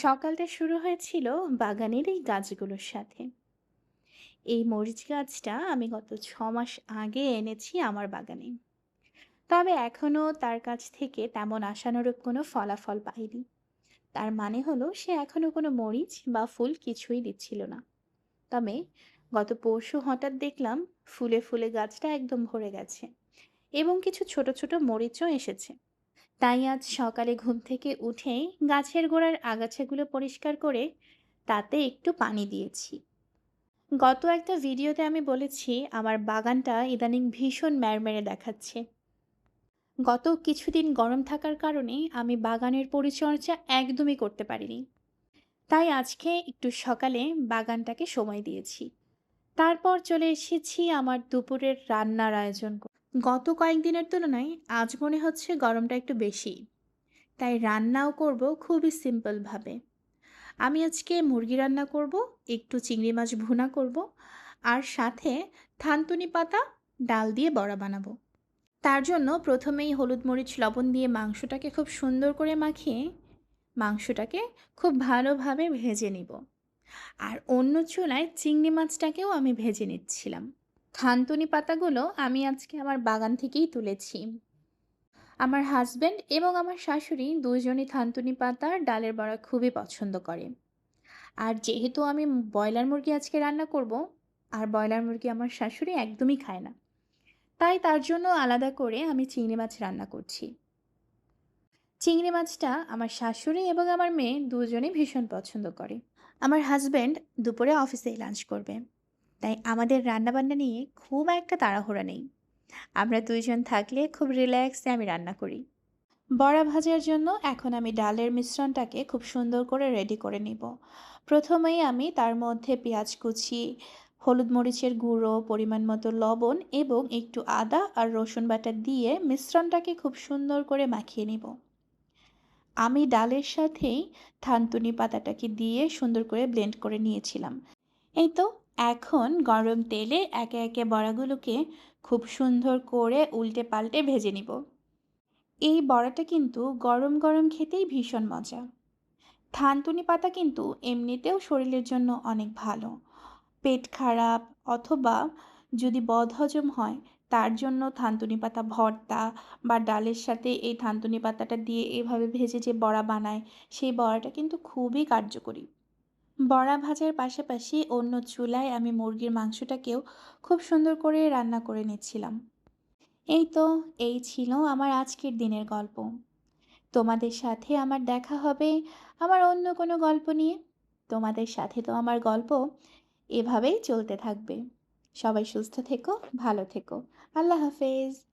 সকালটা শুরু হয়েছিল বাগানের এই গাছগুলোর সাথে। এই মরিচ গাছটা আমি গত ছ মাস আগে এনেছি আমার বাগানে। তবে এখনও তার কাছ থেকে তেমন আশানুরূপ কোনো ফলাফল পাইনি। তার মানে হলো সে এখনও কোনো মরিচ বা ফুল কিছুই দিচ্ছিল না। তবে গত পরশু হঠাৎ দেখলাম ফুলে ফুলে গাছটা একদম ভরে গেছে এবং কিছু ছোট ছোট মরিচও এসেছে। তাই আজ সকালে ঘুম থেকে উঠেই গাছের গোড়ার আগাছাগুলো পরিষ্কার করে তাতে একটু পানি দিয়েছি। গত একটা ভিডিওতে আমি বলেছি, আমার বাগানটা ইদানিং ভীষণ ম্যারমেরে দেখাচ্ছে। গত কিছুদিন গরম থাকার কারণে আমি বাগানের পরিচর্যা একদমই করতে পারিনি। তাই আজকে একটু সকালে বাগানটাকে সময় দিয়েছি। তারপর চলে এসেছি আমার দুপুরের রান্নার আয়োজন। গত কয়েকদিনের তুলনায় আজ মনে হচ্ছে গরমটা একটু বেশি। তাই রান্নাও করব খুবই সিম্পলভাবে। আমি আজকে মুরগি রান্না করব, একটু চিংড়ি মাছ ভুনা করব, আর সাথে থানতুনি পাতা, ডাল দিয়ে বড়া বানাবো। তার জন্য প্রথমেই হলুদ মরিচ, লবণ দিয়ে মাংসটাকে খুব সুন্দর করে মাখিয়ে মাংসটাকে খুব ভালোভাবে ভেজে নিব। আর অন্য চুলায় চিংড়ি মাছটাকেও আমি ভেজে নিচ্ছিলাম। থানতুনি পাতাগুলো আমি আজকে আমার বাগান থেকেই তুলেছি। আমার হাজব্যান্ড এবং আমার শাশুড়ি দুজনই থানতুনি পাতার ডালের বড়া খুবই পছন্দ করে। আর যেহেতু আমি ব্রয়লার মুরগি আজকে রান্না করব, আর ব্রয়লার মুরগি আমার শাশুড়ি একদমই খায় না, তাই তার জন্য আলাদা করে আমি চিংড়ি মাছ রান্না করছি। চিংড়ি মাছটা আমার শাশুড়ি এবং আমার মেয়ে দুজনেই ভীষণ পছন্দ করে। আমার হাজব্যান্ড দুপুরে অফিসেই লাঞ্চ করবে। তাই আমাদের রান্নাবান্না নিয়ে খুব একটা তাড়াহুড়া নেই। আমরা দুইজন থাকলে খুব রিল্যাক্সে আমি রান্না করি। বড়া ভাজার জন্য এখন আমি ডালের মিশ্রণটাকে খুব সুন্দর করে রেডি করে নিব। প্রথমেই আমি তার মধ্যে পেঁয়াজ কুচি, হলুদ মরিচের গুঁড়ো, পরিমাণ মতো লবণ এবং একটু আদা আর রসুন বাটা দিয়ে মিশ্রণটাকে খুব সুন্দর করে মাখিয়ে নিব। আমি ডালের সাথেই থানতুনি পাতাটাকে দিয়ে সুন্দর করে ব্লেন্ড করে নিয়েছিলাম। এই তো এখন গরম তেলে একে একে বড়াগুলোকে খুব সুন্দর করে উল্টে পাল্টে ভেজে নিব। এই বড়াটা কিন্তু গরম গরম খেতেই ভীষণ মজা। থানতুনি পাতা কিন্তু এমনিতেও শরীরের জন্য অনেক ভালো। পেট খারাপ অথবা যদি বদহজম হয়, তার জন্য থানতুনি পাতা ভর্তা বা ডালের সাথে এই থানতুনি পাতাটা দিয়ে এভাবে ভেজে যে বড়া বানায়, সেই বড়াটা কিন্তু খুবই কার্যকরী। বড়া ভাজার পাশাপাশি অন্য চুলায় আমি মুরগির মাংসটাকেও খুব সুন্দর করে রান্না করে নিচ্ছিলাম। এই তো, এই ছিল আমার আজকের দিনের গল্প। তোমাদের সাথে আমার দেখা হবে আমার অন্য কোনো গল্প নিয়ে। তোমাদের সাথে তো আমার গল্প এভাবেই চলতে থাকবে। সবাই সুস্থ থেকো, ভালো থেকো। আল্লাহ হাফেজ।